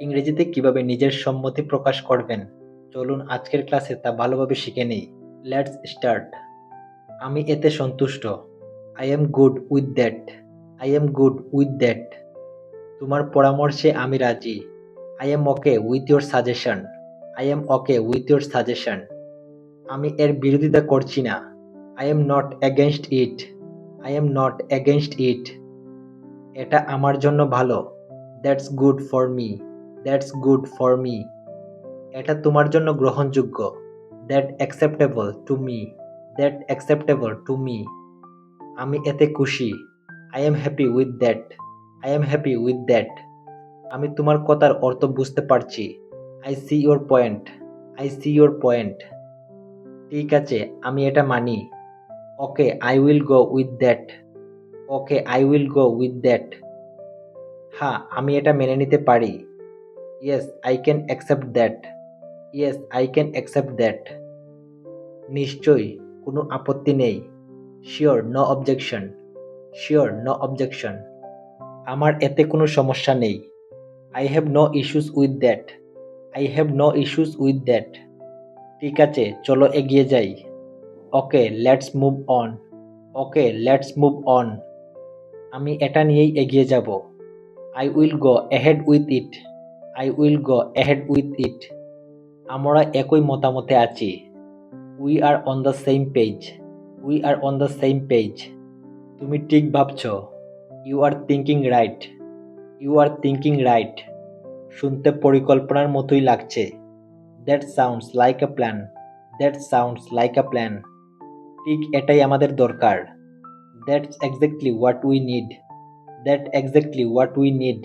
ইংরেজিতে কীভাবে নিজের সম্মতি প্রকাশ করবেন? চলুন আজকের ক্লাসে তা ভালোভাবে শিখে নেই। লেটস স্টার্ট আমি এতে সন্তুষ্ট। I'm good with that I'm good with that তোমার পরামর্শে আমি রাজি। I'm okay with your suggestion I'm okay with your suggestion আমি এর বিরোধিতা করছি না। I'm not against it I'm not against it এটা আমার জন্য ভালো। That's good for me that's good for me. এটা তোমার জন্য গ্রহণযোগ্য। That acceptable to me. That acceptable to me. আমি এতে খুশি। I'm happy with that. I'm happy with that. আমি তোমার কথার অর্থ বুঝতে পারছি। I see your point. I see your point. ঠিক আছে, আমি এটা মানি। Okay, I will go with that. Okay, I will go with that. হ্যাঁ আমি এটা মেনে নিতে পারি। Yes I can accept that yes I can accept that নিশ্চয়ই, কোনো আপত্তি নেই। Sure no objection sure no objection আমার এতে কোনো সমস্যা নেই। I have no issues with that I have no issues with that ঠিক আছে, চলো এগিয়ে যাই। Okay let's move on okay let's move on আমি এটা নিয়েই এগিয়ে যাব। I will go ahead with it I will go ahead with it আমরা একই মতামতে আছি। We are on the same page we are on the same page তুমি ঠিক ভাবছ। You are thinking right you are thinking right শুনতে পরিকল্পনার মতোই লাগছে। That sounds like a plan that sounds like a plan ঠিক এটাই আমাদের দরকার। That's exactly what we need that exactly what we need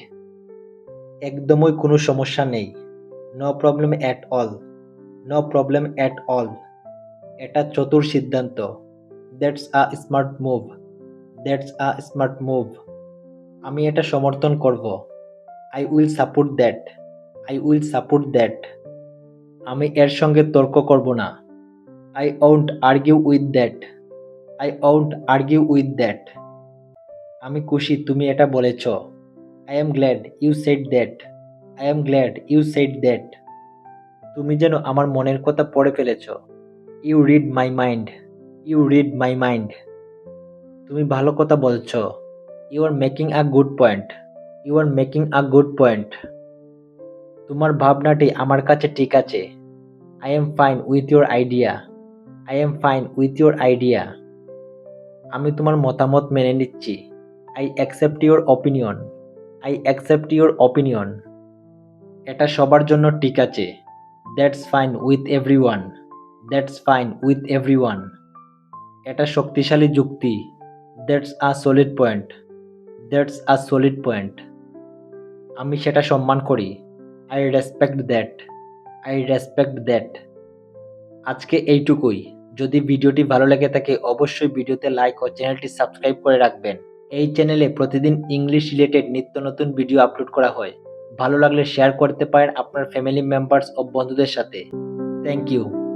একদমই কোনো সমস্যা নেই। No problem at all no problem at all এটা চতুর সিদ্ধান্ত। That's a smart move that's a smart move আমি এটা সমর্থন করব। I will support that I will support that আমি এর সঙ্গে তর্ক করব না। I won't argue with that I won't argue with that আমি খুশি, তুমি এটা বলেছ। I'm glad you said that I'm glad you said that তুমি যেন আমার মনের কথা পড়ে ফেলেছ। You read my mind you read my mind তুমি ভালো কথা বলছ। You are making a good point you are making a good point তোমার ভাবনাটি আমার কাছে ঠিক আছে। I'm fine with your idea I'm fine with your idea আমি তোমার মতামত মেনে নিচ্ছি। I accept your opinion I accept your opinion এটা সবার জন্য ঠিক আছে। That's fine with everyone that's fine with everyone এটা শক্তিশালী যুক্তি। That's a solid point that's a solid point আমি সেটা সম্মান করি। I respect that I respect that আজকে এইটুকুই। যদি ভিডিওটি ভালো লেগে থাকে, অবশ্যই ভিডিওতে লাইক ও চ্যানেলটি সাবস্ক্রাইব করে রাখবেন। এই চ্যানেলে প্রতিদিন ইংলিশ রিলেটেড নিত্য নতুন ভিডিও আপলোড করা হয়। ভালো লাগলে শেয়ার করতে পারেন আপনার ফ্যামিলি মেম্বার্স ও বন্ধুদের সাথে। Thank you